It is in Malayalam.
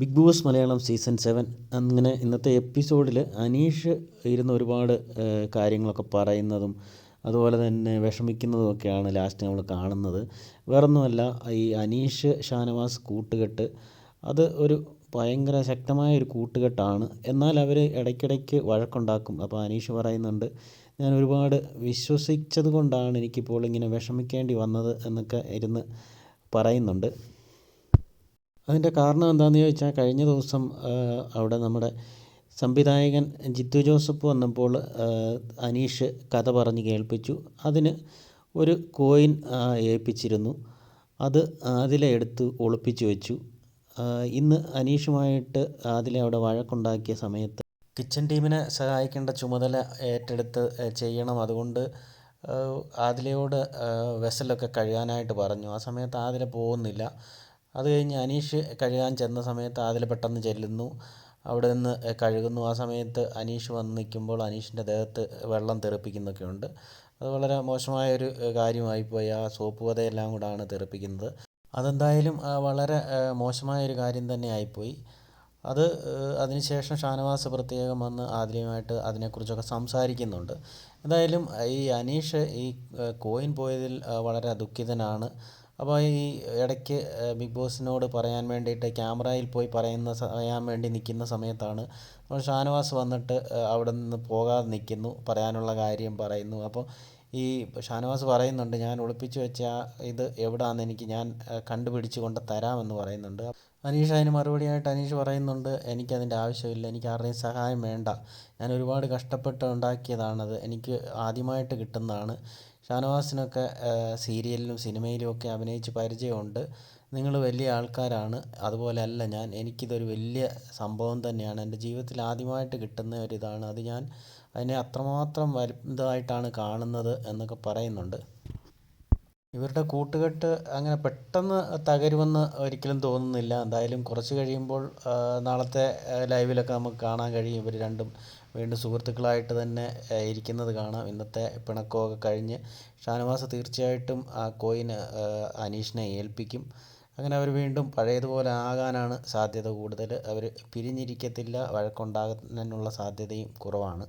Big boss Malayalam season seven അങ്ങനെ ഇന്നത്തെ എപ്പിസോഡിൽ അനീഷ് ഇരുന്ന് ഒരുപാട് കാര്യങ്ങളൊക്കെ പറയുന്നതും അതുപോലെ തന്നെ വിഷമിക്കുന്നതും ഒക്കെയാണ് ലാസ്റ്റ് നമ്മൾ കാണുന്നത്. വേറൊന്നുമല്ല ഈ അനീഷ് ഷാനവാസ് കൂട്ടുകെട്ട് അത് ഒരു ഭയങ്കര ശക്തമായ ഒരു കൂട്ടുകെട്ടാണ്. എന്നാൽ അവർ ഇടയ്ക്കിടയ്ക്ക് വഴക്കുണ്ടാക്കും. അപ്പോൾ അനീഷ് പറയുന്നുണ്ട് ഞാൻ ഒരുപാട് വിശ്വസിച്ചത് കൊണ്ടാണ് എനിക്കിപ്പോൾ ഇങ്ങനെ വിഷമിക്കേണ്ടി വന്നത് എന്നൊക്കെ ഇരുന്ന് പറയുന്നുണ്ട്. അതിന്റെ കാരണം എന്താണെന്ന് ചോദിച്ചാൽ കഴിഞ്ഞ ദിവസം അവിടെ നമ്മുടെ സംവിധായകൻ ജിത്തു ജോസഫ് വന്നപ്പോൾ അനീഷ് കഥ പറഞ്ഞ് കേൾപ്പിച്ചു. അതിന് ഒരു കോയിൻ ഏൽപ്പിച്ചിരുന്നു. അത് അതിലെ എടുത്ത് ഒളിപ്പിച്ചു വെച്ചു. ഇന്ന് അനീഷുമായിട്ട് ആദില അവിടെ വഴക്കുണ്ടാക്കിയ സമയത്ത് കിച്ചൺ ടീമിനെ സഹായിക്കേണ്ട ചുമതല ഏറ്റെടുത്ത് ചെയ്യണം. അതുകൊണ്ട് ആദിലയോട് വെസലൊക്കെ കഴുകാനായിട്ട് പറഞ്ഞു. ആ സമയത്ത് ആദില പോകുന്നില്ല. അത് കഴിഞ്ഞ് അനീഷ് കഴുകാൻ ചെന്ന സമയത്ത് ആദില പെട്ടെന്ന് ചെല്ലുന്നു. അവിടെ നിന്ന് കഴുകുന്നു. ആ സമയത്ത് അനീഷ് വന്ന് നിൽക്കുമ്പോൾ അനീഷിന്റെ ദേഹത്ത് വെള്ളം തെറിപ്പിക്കുന്നൊക്കെ ഉണ്ട്. അത് വളരെ മോശമായൊരു കാര്യമായിപ്പോയി. ആ സോപ്പ് പതയെല്ലാം കൂടാണ് തെറിപ്പിക്കുന്നത്. അതെന്തായാലും വളരെ മോശമായൊരു കാര്യം തന്നെ ആയിപ്പോയി. അത് അതിനുശേഷം ഷാനവാസ് പ്രത്യേകം വന്ന് ആദ്യമായിട്ട് അതിനെക്കുറിച്ചൊക്കെ സംസാരിക്കുന്നുണ്ട്. എന്തായാലും ഈ അനീഷ് ഈ കോയിൻ പോയതിൽ വളരെ ദുഃഖിതനാണ്. അപ്പോൾ ഈ ഇടയ്ക്ക് ബിഗ് ബോസിനോട് പറയാൻ വേണ്ടിയിട്ട് ക്യാമറയിൽ പോയി പറയുന്ന പറയാൻ വേണ്ടി നിൽക്കുന്ന സമയത്താണ് അപ്പോൾ ഷാനവാസ് വന്നിട്ട് അവിടെ നിന്ന് പോകാതെ നിൽക്കുന്നു പറയാനുള്ള കാര്യം പറയുന്നു. അപ്പോൾ ഈ ഷാനവാസ് പറയുന്നുണ്ട് ഞാൻ ഒളിപ്പിച്ചു വെച്ച ഇത് എവിടാന്ന് എനിക്ക് ഞാൻ കണ്ടുപിടിച്ച് കൊണ്ട് തരാമെന്ന് പറയുന്നുണ്ട്. അനീഷ് അതിന് മറുപടിയായിട്ട് അനീഷ് പറയുന്നുണ്ട് എനിക്കതിന്റെ ആവശ്യമില്ല എനിക്ക് ആരുടെയും സഹായം വേണ്ട. ഞാൻ ഒരുപാട് കഷ്ടപ്പെട്ട് ഉണ്ടാക്കിയതാണത്. എനിക്ക് ആദ്യമായിട്ട് കിട്ടുന്നതാണ്. ഷാനവാസിനൊക്കെ സീരിയലിലും സിനിമയിലും ഒക്കെ അഭിനയിച്ച് പരിചയമുണ്ട്. നിങ്ങൾ വലിയ ആൾക്കാരാണ്. അതുപോലെ അല്ല ഞാൻ. എനിക്കിതൊരു വലിയ സംഭവം തന്നെയാണ്. എന്റെ ജീവിതത്തിൽ ആദ്യമായിട്ട് കിട്ടുന്ന ഒരിതാണ്. അത് ഞാൻ അതിനെ അത്രമാത്രം വലുതായിട്ടാണ് കാണുന്നത് എന്നൊക്കെ പറയുന്നുണ്ട്. ഇവരുടെ കൂട്ടുകെട്ട് അങ്ങനെ പെട്ടെന്ന് തകരുമെന്ന് ഒരിക്കലും തോന്നുന്നില്ല. എന്തായാലും കുറച്ച് കഴിയുമ്പോൾ നാളത്തെ ലൈവിലൊക്കെ നമുക്ക് കാണാൻ കഴിയും. ഇവർ രണ്ടും വീണ്ടും സുഹൃത്തുക്കളായിട്ട് തന്നെ ഇരിക്കുന്നത് കാണാം. ഇന്നത്തെ പിണക്കമൊക്കെ കഴിഞ്ഞ് ഷാനവാസ് തീർച്ചയായിട്ടും ആ കോയിൻ അനീഷിനെ ഏൽപ്പിക്കും. അങ്ങനെ അവർ വീണ്ടും പഴയതുപോലെ ആകാനാണ് സാധ്യത കൂടുതൽ അവർ പിരിഞ്ഞിരിക്കത്തില്ല വഴക്കുണ്ടാകുന്നതിനുള്ള സാധ്യതയും കുറവാണ്.